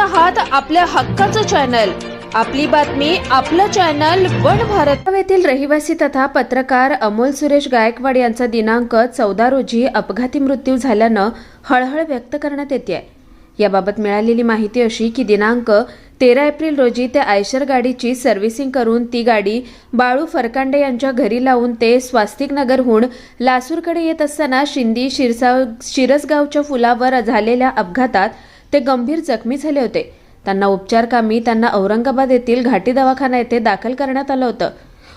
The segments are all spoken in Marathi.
आहात आपल्या हक्काचं चॅनल. आपली बातमी आपलं चॅनल वन भारत. येथील रहिवासी तथा पत्रकार अमोल सुरेश गायकवाड यांचा दिनांक चौदा रोजी अपघाती मृत्यू झाल्यानं हळहळ व्यक्त करण्यात येते याबाबत मिळालेली माहिती अशी की दिनांक तेरा एप्रिल रोजी ते आयशर गाडीची सर्व्हिसिंग करून ती गाडी बाळू फरकांडे यांच्या घरी लावून ते स्वास्तिक नगरहून लासूरकडे येत असताना शिंदी शिरसा शिरसगावच्या फुलावर झालेल्या अपघातात ते गंभीर जखमी झाले होते. त्यांना उपचारकामी त्यांना औरंगाबाद येथील घाटी दवाखाना येथे दाखल करण्यात आलं होतं.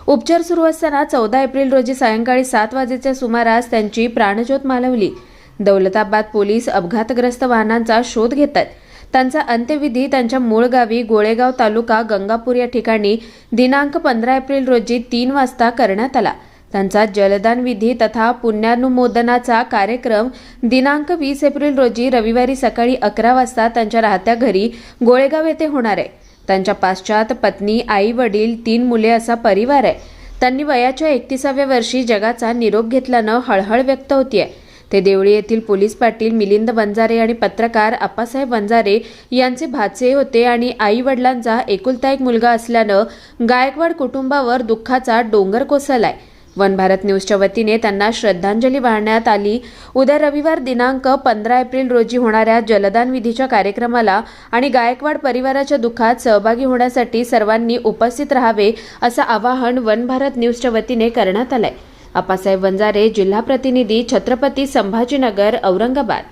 उपचार सुरू असताना चौदा एप्रिल रोजी सायंकाळी सात वाजेच्या सुमारास त्यांची प्राणज्योत मालवली. दौलताबाद पोलीस अपघातग्रस्त वाहनांचा शोध घेत आहेत त्यांचा अंत्यविधी त्यांच्या मूळ गावी गोळेगाव तालुका गंगापूर या ठिकाणी दिनांक पंधरा एप्रिल रोजी तीन वाजता करण्यात आला. त्यांचा जलदान विधी तथा पुण्यानुमोदनाचा कार्यक्रम दिनांक वीस एप्रिल रोजी रविवारी सकाळी अकरा वाजता त्यांच्या राहत्या घरी गोळेगाव येथे होणार आहे. त्यांच्या पाश्चात पत्नी आई वडील तीन मुले असा परिवार आहे. त्यांनी वयाच्या एकतीसाव्या वर्षी जगाचा निरोप घेतल्यानं हळहळ व्यक्त होतीये. ते देवळी येथील पोलीस पाटील मिलिंद वंजारे आणि पत्रकार आप्पासाहेब वंजारे यांचे भाचे होते आणि आई वडिलांचा एकुलता एक मुलगा असल्यानं गायकवाड कुटुंबावर दुःखाचा डोंगर कोसळलाय. वन भारत न्यूजच्या वतीने त्यांना श्रद्धांजली वाहण्यात आली. उद्या रविवार दिनांक पंधरा एप्रिल रोजी होणाऱ्या जलदान विधीच्या कार्यक्रमाला आणि गायकवाड परिवाराच्या दुःखात सहभागी होण्यासाठी सर्वांनी उपस्थित राहावे असं आवाहन वन भारत न्यूजच्या वतीने करण्यात आलंय. आप्पासाहेब वंजारे जिल्हा प्रतिनिधी छत्रपती संभाजीनगर औरंगाबाद.